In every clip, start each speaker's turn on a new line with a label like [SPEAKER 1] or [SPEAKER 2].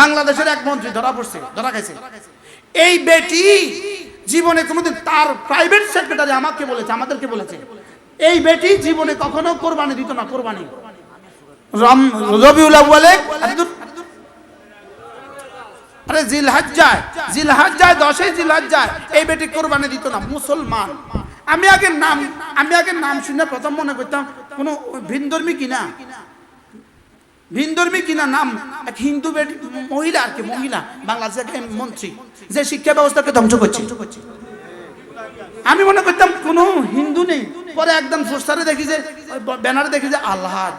[SPEAKER 1] বাংলাদেশের এক মন্ত্রী ধরা পড়ছে, ধরা গেছে এই বেটি জীবনে কোনোদিন তার প্রাইভেট সেক্রেটারি আমাকে বলেছে, আমাদেরকে বলেছে। এই বেটি জীবনে কখনো কোরবানি দিত না, কোরবানি। রবিউল আউয়ালে আব্দুল আরে জিলহাজ্জায় জিলহাজ্জায় দশে জিলহাজ্জায় এই বেটি কোরবানি দিত না, মুসলমান। আমি আগে নাম, আমি আগে নাম শুনে প্রথম মনে করতাম, কোনো ভিনধর্মী কিনা? ভিনধর্মী কিনা নাম? এক হিন্দু মহিলা আর কি মহিলা। বাংলাদেশের মন্ত্রী যে শিক্ষা ব্যবস্থাকে ধ্বংস করছে। আমি মনে করতাম কোনো হিন্দু নেই। পরে একদম পোস্টারে দেখি যে ব্যানারে দেখি যে আল্লাহাজ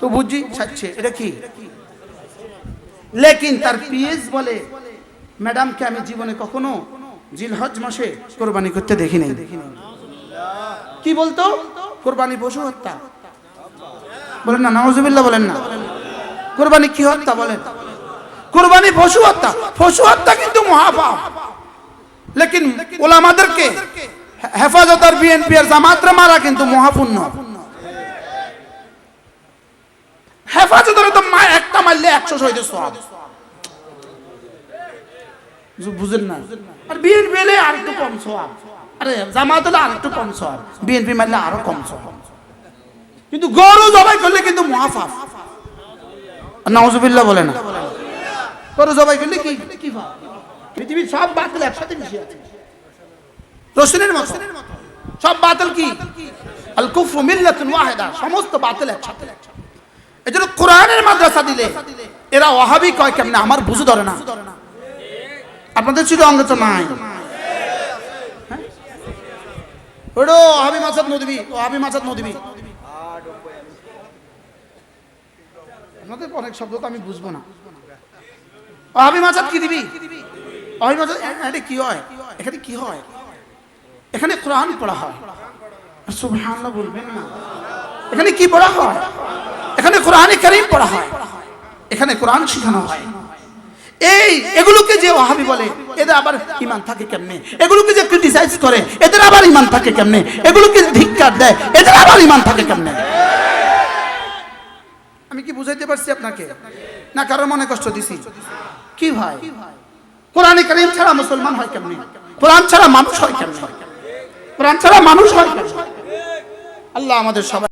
[SPEAKER 1] তো বুঝি ছাড়ছে। এটা কি? লেকিন তার পিএস বলে ম্যাডামকে আমি জীবনে কখনো জিলহজ মাসে কোরবানি করতে দেখি নাই কি বলতো? কোরবানি পশু হত্যা। বলেন না নওয়াজুবিল্লাহ বলেন না। কোরবানি কি হত্যা বলেন? কোরবানি পশু হত্যা। পশু হত্যা কিন্তু মহাপাপ। লেকিন ওলামাদেরকে হেফাজত আর বিএনপি আর জামাতরা মারা কিন্তু মহাপুণ্য। হেফাজতের তো মা একটা মারলে একশো শহীদের সব বুঝেন না? আর বিএনপি এলে আর একটু কম সব আরে জামাত আর একটু কম সব বিএনপি মারলে আরও কম সব কিন্তু গরু জবাই করলে কিন্তু মহাফাফ নওয়াজুবিল্লাহ বলে না। গরু জবাই করলে কি? পৃথিবীর সব বাতিল একসাথে মিশে আছে। রসুনের মতো। সব বাতিল কি? আল কুফরু ওয়াহিদা। সমস্ত বাতিল একসাথে। এই জন্য কোরআনের মাদ্রাসা দিলে এরা ওয়াহাবি কয় কেমনে? আমার বুঝে ধরে না। আপনাদের ছিল অঙ্গ তো নাই? ওটো ওহাবি মাসাদ নদী। ওহাবি মাসাদ নদী। আপনাদের অনেক শব্দ তো আমি বুঝব না। ওহাবি কি দিবি? ওহাবি কি হয়? এখানে কি হয়? এখানে কোরআন পড়া হয়। বলবেন না। এখানে কি পড়া হয়? এখানে কোরআনে কারীম পড়া হয়। এখানে কোরআন শেখানো হয়। এই, এগুলোকে যে ওয়াহাবি বলে, এদের আবার ইমান থাকে কেমনে? এগুলোকে যে ক্রিটিসাইজ করে, এদের আবার ইমান থাকে কেমনে? এগুলোকে ধিক্কার দেয়, এদের আবার ইমান থাকে কেমনে? আমি কি বুঝাইতে পারছি আপনাকে? না কারোর মনে কষ্ট দিছি। কি ভাই? কোরআনে কারীম ছাড়া মুসলমান হয় কেমনি? কোরআন ছাড়া মানুষ হয় কেমনি? কোরআন ছাড়া মানুষ হয় আল্লাহ আমাদের সবাই